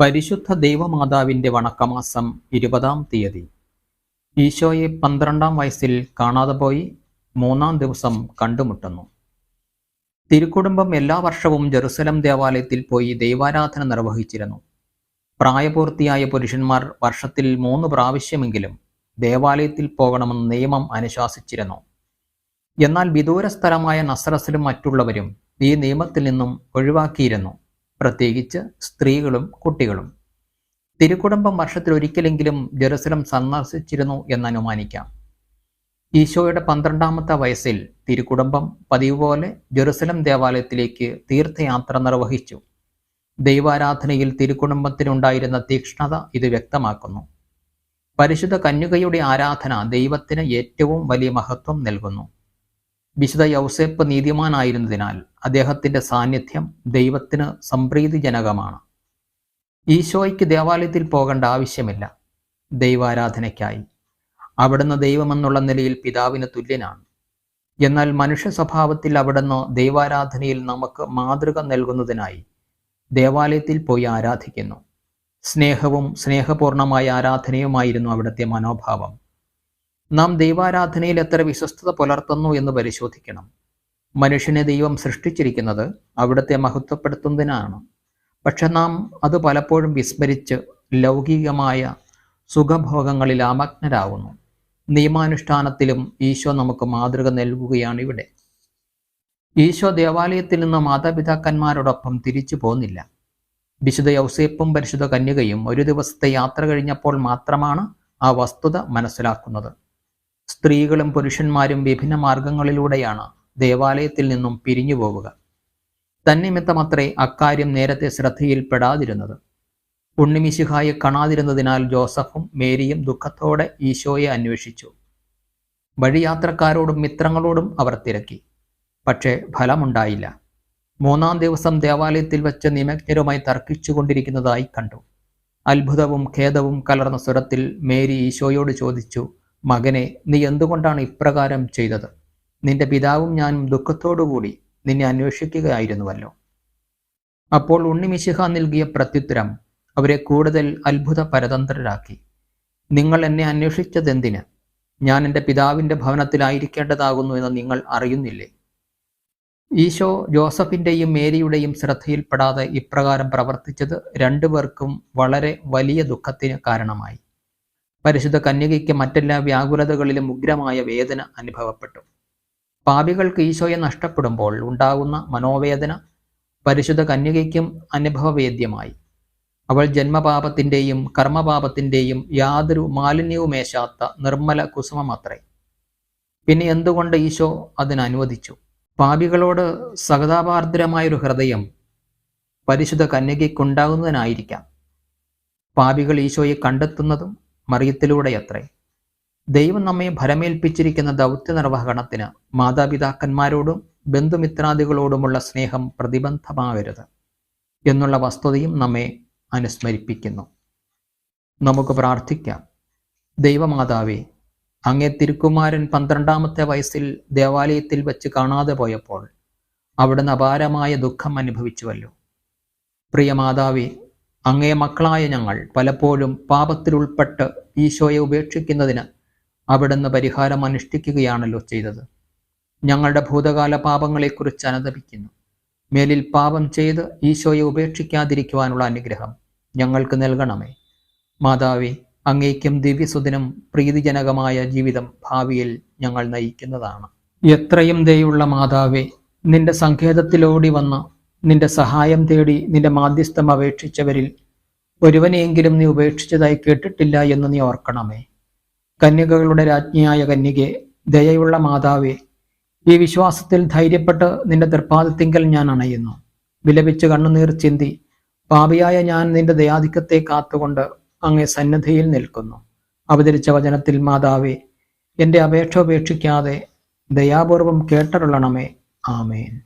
പരിശുദ്ധ ദൈവമാതാവിന്റെ വണക്കമാസം ഇരുപതാം തീയതി. ഈശോയെ പന്ത്രണ്ടാം വയസ്സിൽ കാണാതെ പോയി മൂന്നാം ദിവസം കണ്ടുമുട്ടുന്നു. തിരുക്കുടുംബം എല്ലാ വർഷവും ജെറുസലം ദേവാലയത്തിൽ പോയി ദൈവാരാധന നിർവഹിച്ചിരുന്നു. പ്രായപൂർത്തിയായ പുരുഷന്മാർ വർഷത്തിൽ മൂന്ന് പ്രാവശ്യമെങ്കിലും ദേവാലയത്തിൽ പോകണമെന്ന് നിയമം അനുശാസിച്ചിരുന്നു. എന്നാൽ വിദൂര സ്ഥലമായ നസ്രസിലും മറ്റുള്ളവരും ഈ നിയമത്തിൽ നിന്നും ഒഴിവാക്കിയിരുന്നു. പ്രത്യേകിച്ച് സ്ത്രീകളും കുട്ടികളും. തിരുക്കുടുംബം വർഷത്തിൽ ഒരിക്കലെങ്കിലും ജെറുസലം സന്ദർശിച്ചിരുന്നു എന്ന് അനുമാനിക്കാം. ഈശോയുടെ പന്ത്രണ്ടാമത്തെ വയസ്സിൽ തിരുക്കുടുംബം പതിവ് പോലെ ജെറുസലം ദേവാലയത്തിലേക്ക് തീർത്ഥയാത്ര നിർവഹിച്ചു. ദൈവാരാധനയിൽ തിരുക്കുടുംബത്തിനുണ്ടായിരുന്ന തീക്ഷ്ണത ഇത് വ്യക്തമാക്കുന്നു. പരിശുദ്ധ കന്യകയുടെ ആരാധന ദൈവത്തിന് ഏറ്റവും വലിയ മഹത്വം നൽകുന്നു. വിശുദ്ധ യൗസേപ്പ് നീതിമാനായിരുന്നതിനാൽ അദ്ദേഹത്തിന്റെ സാന്നിധ്യം ദൈവത്തിന് സംപ്രീതിജനകമാണ്. ഈശോയ്ക്ക് ദേവാലയത്തിൽ പോകേണ്ട ആവശ്യമില്ല. ദൈവാരാധനയ്ക്കായി. അവിടുന്ന് ദൈവമെന്നുള്ള നിലയിൽ പിതാവിന് തുല്യനാണ്. എന്നാൽ മനുഷ്യ സ്വഭാവത്തിൽ അവിടുന്ന് ദൈവാരാധനയിൽ നമുക്ക് മാതൃക നൽകുന്നതിനായി ദേവാലയത്തിൽ പോയി ആരാധിക്കുന്നു. സ്നേഹവും സ്നേഹപൂർണമായ ആരാധനയുമായിരുന്നു അവിടുത്തെ മനോഭാവം. നാം ദൈവാരാധനയിൽ എത്ര വിശ്വസ്തത പുലർത്തുന്നു എന്ന് പരിശോധിക്കണം. മനുഷ്യനെ ദൈവം സൃഷ്ടിച്ചിരിക്കുന്നത് അവിടുത്തെ മഹത്വപ്പെടുത്തുന്നതിനാണ്. പക്ഷെ നാം അത് പലപ്പോഴും വിസ്മരിച്ച് ലൗകികമായ സുഖഭോഗങ്ങളിൽ ആമഗ്നരാകുന്നു. നിയമാനുഷ്ഠാനത്തിലും ഈശോ നമുക്ക് മാതൃക നൽകുകയാണ് ഇവിടെ. ഈശോ ദേവാലയത്തിൽ നിന്ന് മാതാപിതാക്കന്മാരോടൊപ്പം തിരിച്ചു പോന്നില്ല. വിശുദ്ധ യൗസേപ്പും പരിശുദ്ധ കന്യകയും ഒരു ദിവസത്തെ യാത്ര കഴിഞ്ഞപ്പോൾ മാത്രമാണ് ആ വസ്തുത മനസ്സിലാക്കുന്നത്. സ്ത്രീകളും പുരുഷന്മാരും വിഭിന്ന മാർഗങ്ങളിലൂടെയാണ് ദേവാലയത്തിൽ നിന്നും പിരിഞ്ഞു പോവുക. തന്നിമിത്തമത്രേ അക്കാര്യം നേരത്തെ ശ്രദ്ധയിൽപ്പെടാതിരുന്നത്. ഉണ്ണിമിശിഹായെ കാണാതിരുന്നതിനാൽ ജോസഫും മേരിയും ദുഃഖത്തോടെ ഈശോയെ അന്വേഷിച്ചു. വഴിയാത്രക്കാരോടും മിത്രങ്ങളോടും അവർ തിരക്കി. പക്ഷേ ഫലമുണ്ടായില്ല. മൂന്നാം ദിവസം ദേവാലയത്തിൽ വച്ച് നിമജ്ഞരുമായി തർക്കിച്ചുകൊണ്ടിരിക്കുന്നതായി കണ്ടു. അത്ഭുതവും ഖേദവും കലർന്ന സ്വരത്തിൽ മേരി ഈശോയോട് ചോദിച്ചു മകനെ നീ എന്തുകൊണ്ടാണ് ഇപ്രകാരം ചെയ്തത്? നിന്റെ പിതാവും ഞാനും ദുഃഖത്തോടുകൂടി നിന്നെ അന്വേഷിക്കുകയായിരുന്നുവല്ലോ. അപ്പോൾ ഉണ്ണിമിശിഹ നൽകിയ പ്രത്യുത്തരം അവരെ കൂടുതൽ അത്ഭുത പരതന്ത്രരാക്കി നിങ്ങൾ എന്നെ അന്വേഷിച്ചതെന്തിന്? ഞാൻ എന്റെ പിതാവിന്റെ ഭവനത്തിലായിരിക്കേണ്ടതാകുന്നു എന്ന് നിങ്ങൾ അറിയുന്നില്ലേ? ഈശോ ജോസഫിന്റെയും മേരിയുടെയും ശ്രദ്ധയിൽപ്പെടാതെ ഇപ്രകാരം പ്രവർത്തിച്ചത് രണ്ടുപേർക്കും വളരെ വലിയ ദുഃഖത്തിന് കാരണമായി. പരിശുദ്ധ കന്യകയ്ക്ക് മറ്റെല്ലാ വ്യാകുലതകളിലും ഉഗ്രമായ വേദന അനുഭവപ്പെട്ടു. പാപികൾക്ക് ഈശോയെ നഷ്ടപ്പെടുമ്പോൾ ഉണ്ടാകുന്ന മനോവേദന പരിശുദ്ധ കന്യകയ്ക്കും അനുഭവവേദ്യമായി. അവൾ ജന്മപാപത്തിന്റെയും കർമ്മപാപത്തിന്റെയും യാതൊരു മാലിന്യവുമേശാത്ത നിർമ്മല കുസുമമത്രേ. പിന്നെ എന്തുകൊണ്ട് ഈശോ അതിനനുവദിച്ചു? പാപികളോട് സഹതാപാർദ്രമായൊരു ഹൃദയം പരിശുദ്ധ കന്യകയ്ക്കുണ്ടാകുന്നതിനായിരിക്കാം. പാപികൾ ഈശോയെ കണ്ടെത്തുന്നതും മറിയത്തിലൂടെയത്രേ. ദൈവം നമ്മെ ഭരമേൽപ്പിച്ചിരിക്കുന്ന ദൗത്യ നിർവഹണത്തിന് മാതാപിതാക്കന്മാരോടും ബന്ധുമിത്രാദികളോടുമുള്ള സ്നേഹം പ്രതിബന്ധമാകരുത് എന്നുള്ള വസ്തുതയും നമ്മെ അനുസ്മരിപ്പിക്കുന്നു. നമുക്ക് പ്രാർത്ഥിക്കാം. ദൈവമാതാവേ അങ്ങേ തിരുക്കുമാരൻ പന്ത്രണ്ടാമത്തെ വയസ്സിൽ ദേവാലയത്തിൽ വെച്ച് കാണാതെ പോയപ്പോൾ അവിടുന്ന് അപാരമായ ദുഃഖം അനുഭവിച്ചുവല്ലോ. പ്രിയ മാതാവേ അങ്ങേ മക്കളായ ഞങ്ങൾ പലപ്പോഴും പാപത്തിലുൾപ്പെട്ട് ഈശോയെ ഉപേക്ഷിക്കുന്നതിന് അവിടുന്ന് പരിഹാരം അനുഷ്ഠിക്കുകയാണല്ലോ ചെയ്തത്. ഞങ്ങളുടെ ഭൂതകാല പാപങ്ങളെക്കുറിച്ച് അനുദപിക്കുന്നു. മേലിൽ പാപം ചെയ്ത് ഈശോയെ ഉപേക്ഷിക്കാതിരിക്കുവാനുള്ള അനുഗ്രഹം ഞങ്ങൾക്ക് നൽകണമേ. മാതാവി അങ്ങേക്കും ദിവ്യസുദിനും പ്രീതിജനകമായ ജീവിതം ഭാവിയിൽ ഞങ്ങൾ നയിക്കുന്നതാണ്. എത്രയും ദയുള്ള മാതാവേ നിന്റെ സങ്കേതത്തിലോടി വന്ന് നിന്റെ സഹായം തേടി നിന്റെ മാധ്യസ്ഥം അപേക്ഷിച്ചവരിൽ ഒരുവനെയെങ്കിലും നീ ഉപേക്ഷിച്ചതായി കേട്ടിട്ടില്ല എന്ന് നീ ഓർക്കണമേ. കന്യകകളുടെ രാജ്ഞിയായ കന്യകെ ദയയുള്ള മാതാവേ ഈ വിശ്വാസത്തിൽ ധൈര്യപ്പെട്ട് നിന്റെ തൃപ്പാദത്തിങ്കൽ ഞാൻ അണയുന്നു. വിലപിച്ച് കണ്ണുനീർ ചിന്തി പാപിയായ ഞാൻ നിന്റെ ദയാധിക്യത്തെ കാത്തുകൊണ്ട് അങ്ങേ സന്നദ്ധിയിൽ നിൽക്കുന്നു. അവതരിച്ച വചനത്തിൽ മാതാവേ എന്റെ അപേക്ഷ ഉപേക്ഷിക്കാതെ ദയാപൂർവം കേട്ടരുളണമേ. ആമേൻ.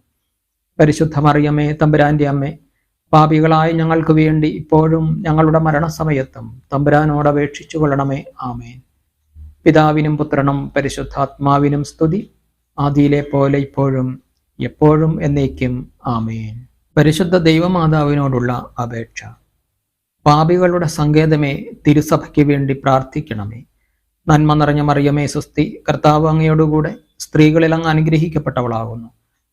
പരിശുദ്ധ മറിയമ്മേ തമ്പുരാന്റെ അമ്മേ പാപികളായ ഞങ്ങൾക്ക് വേണ്ടി ഇപ്പോഴും ഞങ്ങളുടെ മരണസമയത്തും തമ്പുരാനോട് അപേക്ഷിച്ചു കൊള്ളണമേ. ആമേൻ. പിതാവിനും പുത്രനും പരിശുദ്ധാത്മാവിനും സ്തുതി. ആദിയിലെ പോലെ ഇപ്പോഴും എപ്പോഴും എന്നേക്കും ആമേൻ. പരിശുദ്ധ ദൈവമാതാവിനോടുള്ള അപേക്ഷ. പാപികളുടെ സങ്കേതമേ തിരുസഭയ്ക്ക് വേണ്ടി പ്രാർത്ഥിക്കണമേ. നന്മ നിറഞ്ഞ മറിയമേ സുസ്തി കർത്താവ് അങ്ങയോടുകൂടെ സ്ത്രീകളിൽ അങ്ങ് അനുഗ്രഹിക്കപ്പെട്ടവളാകുന്നു.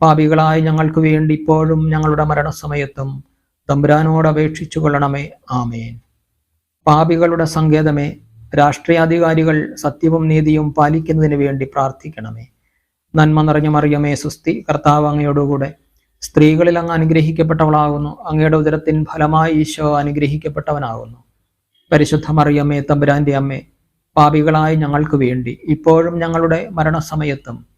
പാപികളായ ഞങ്ങൾക്ക് വേണ്ടി ഇപ്പോഴും ഞങ്ങളുടെ മരണസമയത്തും തമ്പുരാനോട് അപേക്ഷിച്ചു കൊള്ളണമേ. ആമേൻ. പാപികളുടെ സങ്കേതമേ രാഷ്ട്രീയാധികാരികൾ സത്യവും നീതിയും പാലിക്കുന്നതിന് വേണ്ടി പ്രാർത്ഥിക്കണമേ. നന്മ നിറഞ്ഞ മറിയമേ സുസ്തി കർത്താവ് അങ്ങയോടുകൂടെ. സ്ത്രീകളിൽ അങ്ങ് അനുഗ്രഹിക്കപ്പെട്ടവളാകുന്നു. അങ്ങയുടെ ഉദരത്തിൻ ഫലമായി ഈശോ അനുഗ്രഹിക്കപ്പെട്ടവനാകുന്നു. പരിശുദ്ധ മറിയമ്മേ തമ്പുരാന്റെ അമ്മേ പാപികളായ ഞങ്ങൾക്ക് വേണ്ടി ഇപ്പോഴും ഞങ്ങളുടെ മരണസമയത്തും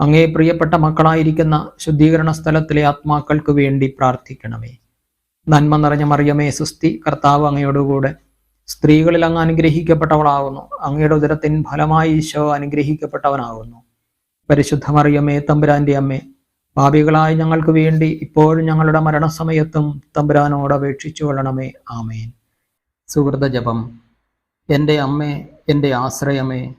അങ്ങേ പ്രിയപ്പെട്ട മക്കളായിരിക്കുന്ന ശുദ്ധീകരണ സ്ഥലത്തിലെ ആത്മാക്കൾക്ക് വേണ്ടി പ്രാർത്ഥിക്കണമേ. നന്മ നിറഞ്ഞ മറിയമേ സുസ്തി കർത്താവ് അങ്ങയോടുകൂടെ. സ്ത്രീകളിൽ അങ്ങ് അനുഗ്രഹിക്കപ്പെട്ടവളാകുന്നു അങ്ങയുടെ ഉദരത്തിൻ ഫലമായി ഈശോ അനുഗ്രഹിക്കപ്പെട്ടവനാകുന്നു പരിശുദ്ധ മറിയമേ തമ്പുരാന്റെ അമ്മേ പാപികളായ ഞങ്ങൾക്ക് വേണ്ടി ഇപ്പോഴും ഞങ്ങളുടെ മരണസമയത്തും തമ്പുരാനോട് അപേക്ഷിച്ചു കൊള്ളണമേ. ആമേൻ. സുഹൃത ജപം. എന്റെ അമ്മേ എന്റെ ആശ്രയമേ